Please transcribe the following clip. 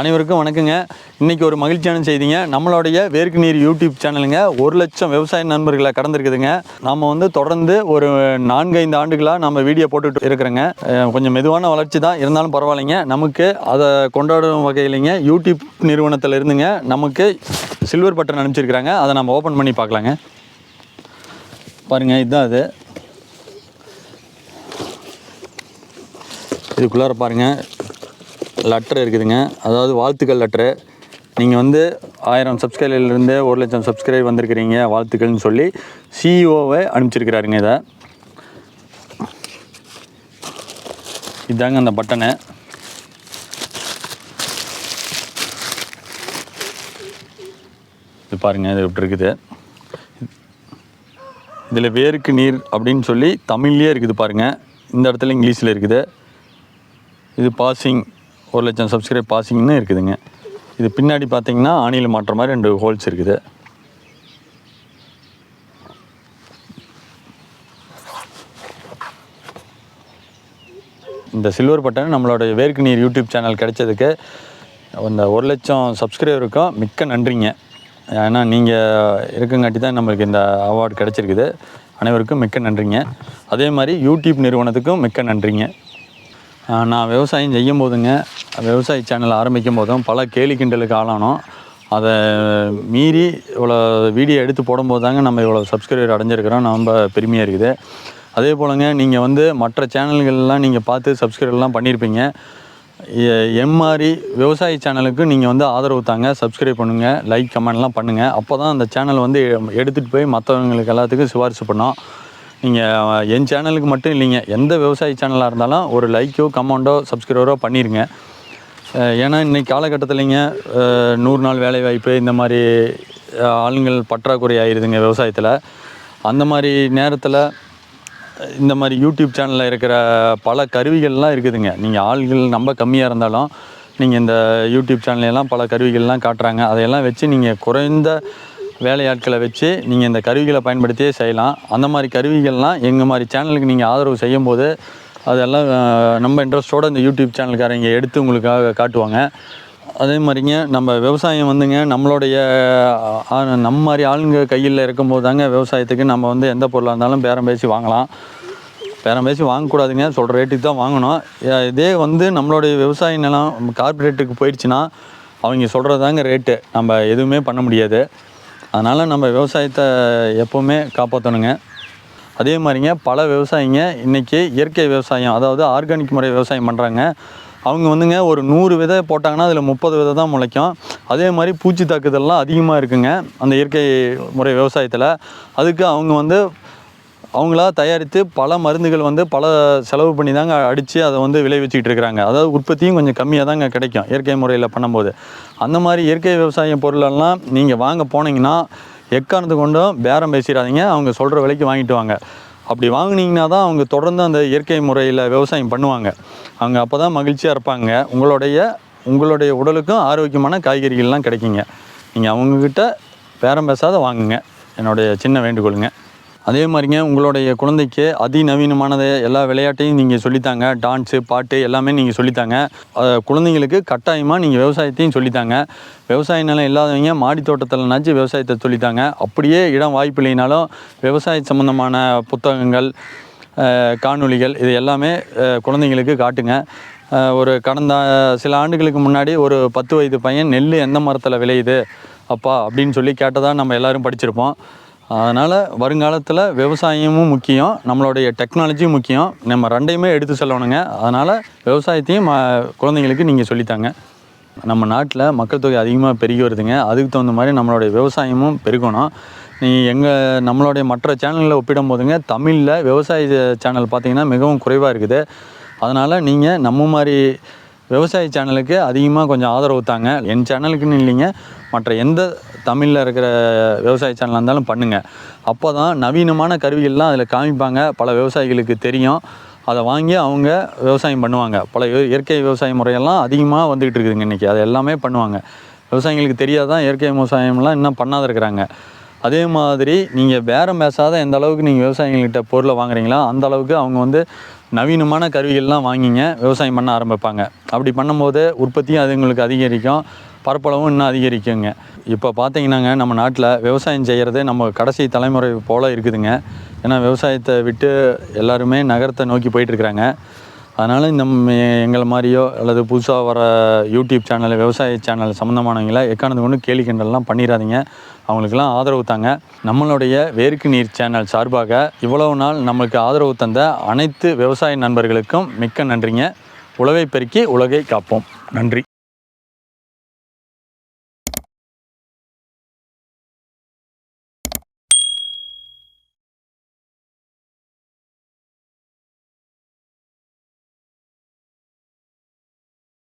அனைவருக்கும் வணக்கங்க. இன்னைக்கு ஒரு மகிழ்ச்சியான செய்திங்க. நம்மளுடைய வேர்க்கு நீர் யூடியூப் சேனலுங்க ஒரு லட்சம் விவசாய நண்பர்களை கடந்திருக்குதுங்க. நம்ம வந்து தொடர்ந்து ஒரு நான்கு ஐந்து ஆண்டுகளாக நம்ம வீடியோ போட்டுட்டு இருக்கிறோங்க. கொஞ்சம் மெதுவான வளர்ச்சி தான். இருந்தாலும் பரவாயில்லைங்க. நமக்கு அதை கொண்டாடும் வகையிலைங்க யூடியூப் நிறுவனத்தில் இருந்துங்க நமக்கு சில்வர் பட்டன் அனுப்பிச்சிருக்கிறாங்க. அதை நம்ம ஓப்பன் பண்ணி பார்க்கலாங்க. பாருங்க இதுதான் அது. இதுக்குள்ளார பாருங்க. லெட்டர் இருக்குதுங்க. அதாவது வாழ்த்துக்கள் லெட்ரு நீங்கள் வந்து ஆயிரம் சப்ஸ்கிரைபர்லேருந்து ஒரு லட்சம் சப்ஸ்கிரைப் வந்திருக்கிறீங்க வாழ்த்துக்கள்னு சொல்லி சிஇஓவை அனுப்பிச்சிருக்கிறாருங்க இதை. இதாங்க அந்த பட்டனு. இது பாருங்கள் இது இப்படி இருக்குது. இதில் வேருக்கு நீர் அப்படின்னு சொல்லி தமிழ்லேயே இருக்குது பாருங்கள் இந்த இடத்துல இங்கிலீஷில் இருக்குது. இது பாசிங் ஒரு லட்சம் சப்ஸ்கிரைப் பாசிங்னு இருக்குதுங்க. இது பின்னாடி பார்த்தீங்கன்னா ஆணியில் மாட்டுற மாதிரி ரெண்டு ஹோல்ஸ் இருக்குது. இந்த சில்வர் பட்டன் நம்மளோட வேர்க்கு நீர் யூடியூப் சேனல் கிடைச்சதுக்கு அந்த ஒரு லட்சம் சப்ஸ்கிரைபருக்கும் மிக்க நன்றிங்க. ஏன்னா நீங்கள் இருக்குங்காட்டி தான் நம்மளுக்கு இந்த அவார்டு கிடச்சிருக்குது. அனைவருக்கும் மிக்க நன்றிங்க. அதே மாதிரி யூடியூப் நிறுவனத்துக்கும் மிக்க நன்றிங்க. நான் விவசாயம் செய்யும் போதுங்க விவசாய சேனல் ஆரம்பிக்கும் போதும் பல கேலி கிண்டலுக்கு ஆளானோம். அதை மீறி இவ்வளோ வீடியோ எடுத்து போடும்போது தாங்க நம்ம இவ்வளோ சப்ஸ்கிரைபர் அடைஞ்சிருக்கிறோம். ரொம்ப பெருமையாக இருக்குது. அதே போலங்க நீங்கள் வந்து மற்ற சேனல்கள்லாம் நீங்கள் பார்த்து சப்ஸ்கிரைப்லாம் பண்ணியிருப்பீங்க எ- எம் மாதிரி விவசாய சேனலுக்கு நீங்கள் வந்து ஆதரவு தாங்க. சப்ஸ்கிரைப் பண்ணுங்கள் லைக் கமெண்ட்லாம் பண்ணுங்கள் அப்போ தான் அந்த சேனல் வந்து எடுத்துகிட்டு போய் மற்றவங்களுக்கு எல்லாத்துக்கும் சிபாரிசு பண்ணோம். நீங்கள் என் சேனலுக்கு மட்டும் இல்லைங்க. எந்த விவசாய சேனலாக இருந்தாலும் ஒரு லைக்கோ கமெண்டோ சப்ஸ்கிரைபரோ பண்ணிடுங்க ஏன்னா இன்றைக்கி காலகட்டத்திலைங்க நூறு நாள் வேலைவாய்ப்பு இந்த மாதிரி ஆளுங்கள் பற்றாக்குறை ஆயிடுதுங்க விவசாயத்தில். அந்த மாதிரி நேரத்தில் இந்த மாதிரி யூடியூப் சேனலில் இருக்கிற பல கருவிகள்லாம் இருக்குதுங்க. நீங்கள் ஆள்கள் ரொம்ப கம்மியாக இருந்தாலும் நீங்கள் இந்த யூடியூப் சேனல்லாம் பல கருவிகள்லாம் காட்டுறாங்க. அதையெல்லாம் வச்சு நீங்கள் குறைந்த வேலையாட்களை வச்சு நீங்கள் இந்த கருவிகளை பயன்படுத்தியே செய்யலாம். அந்த மாதிரி கருவிகள்லாம் எங்கள் மாதிரி சேனலுக்கு நீங்கள் ஆதரவு செய்யும்போது அதெல்லாம் நம்ம இன்ட்ரெஸ்ட்டோட இந்த யூடியூப் சேனல்காரங்க எடுத்து உங்களுக்காக காட்டுவாங்க. அதே மாதிரிங்க நம்ம விவசாயம் வந்துங்க நம்மளுடைய நம்ம மாதிரி ஆளுங்க கையில் இருக்கும்போது தாங்க விவசாயத்துக்கு நம்ம வந்து எந்த பொருளாக இருந்தாலும் பேரம் பேசி வாங்கலாம். பேரம் பேசி வாங்கக்கூடாதுங்க சொல்கிற ரேட்டுக்கு தான் வாங்கணும். இதே வந்து நம்மளுடைய விவசாய நிலம் கார்பரேட்டுக்கு போயிடுச்சுன்னா அவங்க சொல்கிறதாங்க ரேட்டு நம்ம எதுவுமே பண்ண முடியாது. அதனால் நம்ம விவசாயத்தை எப்போவுமே காப்பாற்றணுங்க அதே மாதிரிங்க பல விவசாயிங்க இன்றைக்கி இயற்கை விவசாயம் அதாவது ஆர்கானிக் முறை விவசாயம் பண்ணுறாங்க அவங்க வந்துங்க ஒரு நூறு விதை போட்டாங்கன்னா அதில் முப்பது விதை தான் முளைக்கும். அதே மாதிரி பூச்சி தாக்குதல்லாம் அதிகமாக இருக்குங்க அந்த இயற்கை முறை விவசாயத்தில். அதுக்கு அவங்க வந்து அவங்களா தயாரித்து பல மருந்துகள் வந்து பல செலவு பண்ணி தாங்க அடித்து அதை வந்து விளைவிச்சிக்கிட்டு இருக்கிறாங்க. அதாவது உற்பத்தியும் கொஞ்சம் கம்மியாக தாங்க கிடைக்கும் இயற்கை முறையில் பண்ணும்போது. அந்த மாதிரி இயற்கை விவசாய பொருளெல்லாம் நீங்கள் வாங்க போனீங்கன்னா எக்காரணத்து கொண்டும் பேரம் பேசிடாதீங்க. அவங்க சொல்கிற விலைக்கு வாங்கிட்டு வாங்க. அப்படி வாங்கினீங்கன்னா தான் அவங்க தொடர்ந்து அந்த இயற்கை முறையில் விவசாயம் பண்ணுவாங்க. அவங்க அப்போ தான் மகிழ்ச்சியாக இருப்பாங்க. உங்களுடைய உங்களுடைய உடலுக்கும் ஆரோக்கியமான காய்கறிகள்லாம் கிடைக்குங்க. நீங்கள் அவங்கக்கிட்ட பேரம் பேசாத வாங்குங்க. என்னுடைய சின்ன வேண்டுகோளுங்க. அதே மாதிரிங்க உங்களுடைய குழந்தைக்கு அதிநவீனமானது எல்லா விளையாட்டையும் நீங்கள் சொல்லித்தாங்க. டான்ஸு பாட்டு எல்லாமே நீங்கள் சொல்லித்தாங்க. குழந்தைங்களுக்கு கட்டாயமாக நீங்கள் விவசாயத்தையும் சொல்லித்தாங்க. விவசாய நிலம் இல்லாதவங்க மாடி தோட்டத்தில்னாச்சும் விவசாயத்தை சொல்லித்தாங்க. அப்படியே இடம் வாய்ப்பு இல்லைனாலும் விவசாய சம்மந்தமான புத்தகங்கள் காணொளிகள் இது எல்லாமே குழந்தைங்களுக்கு காட்டுங்க. ஒரு கடந்த சில ஆண்டுகளுக்கு முன்னாடி ஒரு பத்து வயது பையன் நெல் எந்த மரத்தில் விளையுது? அப்பா அப்படின்னு சொல்லி கேட்டதாக நம்ம எல்லாரும் படிச்சிருப்போம். அதனால் வருங்காலத்தில் விவசாயமும் முக்கியம் நம்மளுடைய டெக்னாலஜியும் முக்கியம். நம்ம ரெண்டையுமே எடுத்து செல்லணுங்க. அதனால் விவசாயத்தையும் ம- குழந்தைங்களுக்கு நீங்கள் சொல்லித்தாங்க. நம்ம நாட்டில் மக்கள் தொகை அதிகமாக பெருகி வருதுங்க. அதுக்கு தகுந்த மாதிரி நம்மளுடைய விவசாயமும் பெருகணும். நீ எங்கள் நம்மளுடைய மற்ற சேனல்களை ஒப்பிடும் போதுங்க தமிழில் விவசாய சேனல் பார்த்திங்கன்னா மிகவும் குறைவாக இருக்குது. அதனால் நீங்கள் நம்ம மாதிரி விவசாய சேனலுக்கு அதிகமாக கொஞ்சம் ஆதரவு தாங்க. என் சேனலுக்குன்னு இல்லைங்க. மற்ற எந்த தமிழில் இருக்கிற விவசாய சேனலாக இருந்தாலும் பண்ணுங்கள் அப்போ தான் நவீனமான கருவிகள்லாம் அதில் காமிப்பாங்க. பல விவசாயிகளுக்கு தெரியும். அதை வாங்கி அவங்க விவசாயம் பண்ணுவாங்க. பல இயற்கை விவசாய முறையெல்லாம் அதிகமாக வந்துக்கிட்டு இருக்குதுங்க இன்றைக்கி அது எல்லாமே பண்ணுவாங்க. விவசாயிகளுக்கு தெரியாதான் இயற்கை விவசாயம்லாம் இன்னும் பண்ணாத இருக்கிறாங்க. அதே மாதிரி நீங்கள் பேரம் பேசாத எந்த அளவுக்கு நீங்கள் விவசாயிகள்கிட்ட பொருளை வாங்குறீங்களோ அந்த அளவுக்கு அவங்க வந்து நவீனமான கருவிகள்லாம் வாங்கிங்க விவசாயம் பண்ண ஆரம்பிப்பாங்க. அப்படி பண்ணும்போது உற்பத்தியும் அதுங்களுக்கு அதிகரிக்கும் பரப்பளவும் இன்னும் அதிகரிக்குங்க. இப்போ பார்த்தீங்கன்னாங்க நம்ம நாட்டில் விவசாயம் செய்கிறது நம்ம கடைசி தலைமுறை போல் இருக்குதுங்க. ஏன்னா விவசாயத்தை விட்டு எல்லாருமே நகரத்தை நோக்கி போயிட்டுருக்குறாங்க அதனால் இந்த எங்களை மாதிரியோ அல்லது புதுசாக வர யூடியூப் சேனல் விவசாய சேனல் சம்மந்தமானவங்கள எக்கானது கொண்டு கேலி கிண்டல்லாம் பண்ணிடாதீங்க அவங்களுக்கெல்லாம் ஆதரவு தாங்க. நம்மளுடைய வேர்க்கு நீர் சேனல் சார்பாக இவ்வளவு நாள் நம்மளுக்கு ஆதரவு தந்த அனைத்து விவசாய நண்பர்களுக்கும் மிக்க நன்றிங்க. உழவை பெருக்கி உலகை காப்போம். நன்றி.